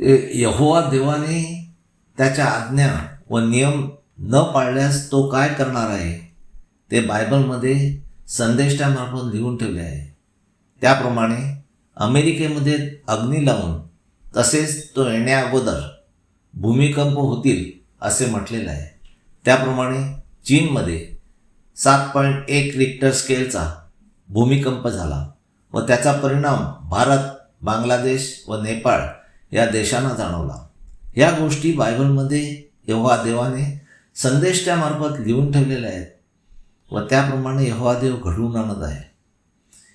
यहोवा देवाने त्याच्या आज्ञा व नियम न पाळल्यास तो काय करणार आहे? ते बायबलमध्ये संदेष्टामार्फत लिहून ठेवले आहे. त्याप्रमाणे अमेरिकेमध्ये अग्नी लावून तसेच तो येण्याअगोदर भूमिकंप होतील असे म्हटलेलं आहे. त्याप्रमाणे चीनमध्ये सात पॉईंट एक रिक्टर स्केलचा भूमिकंप झाला व त्याचा परिणाम भारत बांगलादेश व नेपाळ या देशांना जाणवला. या गोष्टी बायबलमध्ये यहोवा देवाने संदेशामार्फत लिहून ठेवलेल्या आहेत. व त्याप्रमाणे यहोवा देव घडवून आणत आहे.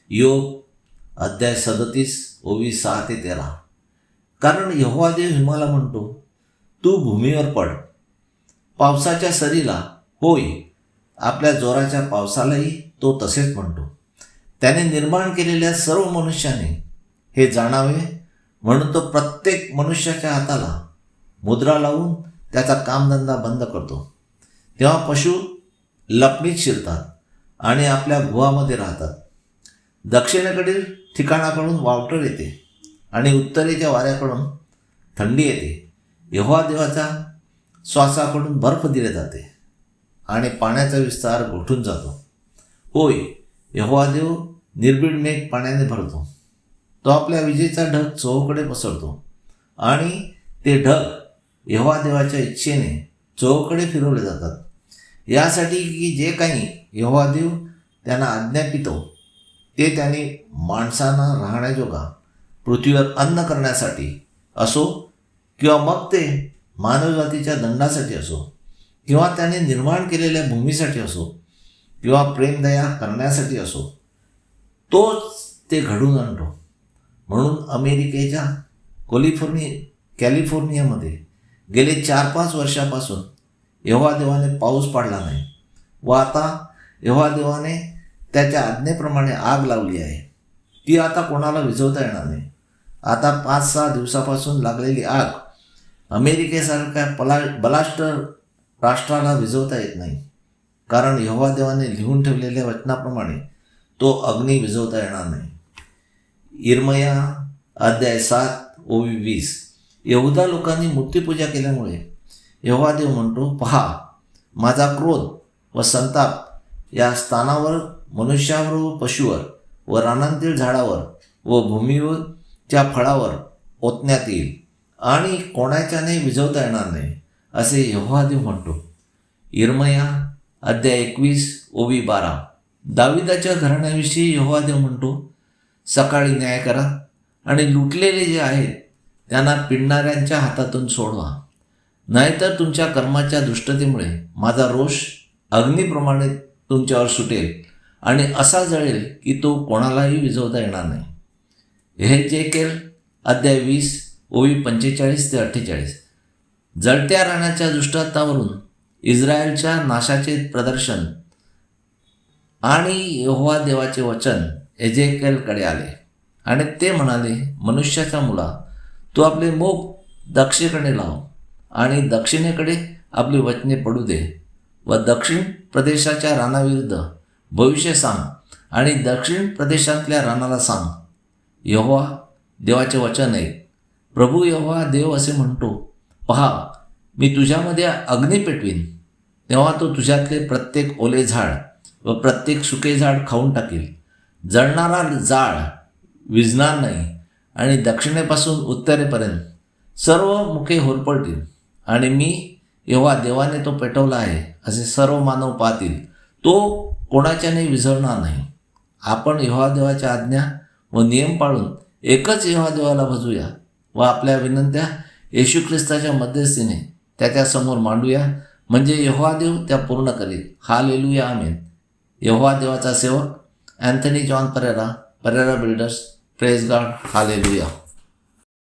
योग अध्याय सदतीस ओवीस सहा ते तेरा. कारण यहोवा देव हिमाला म्हणतो तू भूमीवर पड. पावसाच्या सरीला होय आपल्या जोराच्या पावसालाही तो तसेच म्हणतो. त्याने निर्माण केलेल्या सर्व मनुष्याने हे जाणावे म्हणून तो प्रत्येक मनुष्याच्या हाताला मुद्रा लावून त्याचा कामधंदा बंद करतो. तेव्हा पशु लपणीत शिरतात आणि आपल्या गुहामध्ये राहतात. दक्षिणेकडील ठिकाणाकडून वावटळ येते आणि उत्तरेच्या वाऱ्याकडून थंडी येते. यहोवा देवाचा श्वासाकडून बर्फ दिले जाते आणि पाण्याचा विस्तार गोठून जातो. होय यहोवा देव निर्भीड मेघ पाण्याने भरतो. तो आपल्या विजेचा ढग चोहोकडे पसरतो. आणि ते ढग यहोवा देवाच्या इच्छेने चोहोकडे फिरवले जातात. यासाठी की जे काही यहोवा देव त्यांना आज्ञापितो ते त्यांनी माणसांना राहण्याजोगा पृथ्वीवर अन्न करण्यासाठी असो किंवा मग ते मानवजातीच्या दंडासाठी असो किंवा त्याने निर्माण केलेल्या भूमीसाठी असो किंवा प्रेमदया करण्यासाठी असो तोच ते घडून आणतो. म्हणून अमेरिकेच्या कॅलिफोर्निया कॅलिफोर्नियामध्ये गेले चार पाच वर्षापासून देवाने पाऊस पाडला नाही व आता देवाने त्याच्या आज्ञेप्रमाणे आग लावली आहे. ती आता कोणाला विझवता येणार नाही. आता पाच सहा दिवसापासून लागलेली आग अमेरिकेसारख्या पला बलाष्ट राष्ट्राला विझवता येत नाही. कारण देवाने लिहून ठेवलेल्या वचनाप्रमाणे तो अग्नी विझवता येणार नाही. इरमया अध्याय सात ओवी वीस. यहुदा लोकांनी मूर्तीपूजा केल्यामुळे यहोवा देव म्हणतो पहा माझा क्रोध व संताप या स्थानावर मनुष्यावर व पशुवर व रानांतील झाडावर व भूमीवरच्या फळावर ओतण्यात येईल. आणि कोणाच्याने विझवता येणार नाही? असे यहोवा देव म्हणतो. इरमया अध्याय एकवीस ओवी बारा. दाविदाच्या घराण्याविषयी यहोवा देव म्हणतो सकाळी न्याय करा आणि लुटलेले जे आहेत त्यांना पिडणाऱ्यांच्या हातातून सोडवा. नाहीतर तुमच्या कर्माच्या दुष्टतेमुळे माझा रोष अग्नीप्रमाणे तुमच्यावर सुटेल आणि असा जळेल की तो कोणालाही विझवता येणार नाही. हे जे केल अध्याय वीस ओवी पंचेचाळीस ते अठ्ठेचाळीस. जळत्या राहण्याच्या दृष्टांतावरून इस्रायलच्या नाशाचे प्रदर्शन आणि यहोवा देवाचे वचन एजेकेलकडे आले. आणि ते म्हणाले मनुष्याचा मुला तू आपले मोग दक्षिणेकडे लाव आणि दक्षिणेकडे आपली वचने पडू दे व दक्षिण प्रदेशाच्या रानाविरुद्ध भविष्य सांग आणि दक्षिण प्रदेशातल्या रानाला सांग. यहोवा देवाचे वचन आहे. प्रभू यहोवा देव असे म्हणतो पहा मी तुझ्यामध्ये अग्नी पेटवीन. तेव्हा तो तुझ्यातले प्रत्येक ओले झाड व प्रत्येक सुके झाड खाऊन टाकेल. जळणारा जाळ विजणार नाही आणि दक्षिणेपासून उत्तरेपर्यंत सर्व मुखे होरपळतील. आणि मी एव्हा देवाने तो पेटवला आहे असे सर्व मानव पाहतील. तो कोणाच्याने विझवणार नाही. आपण यव्हा देवाच्या आज्ञा व नियम पाळून एकच यव्हा देवाला भजूया व आपल्या विनंत्या येशू ख्रिस्ताच्या मध्यस्थीने त्याच्यासमोर मांडूया. म्हणजे यहोवा देव त्या पूर्ण करेल. हा लेलूया आमेन. यहोवा देवाचा सेवक Anthony John Pereira, Pereira Builders. Praise God. Hallelujah.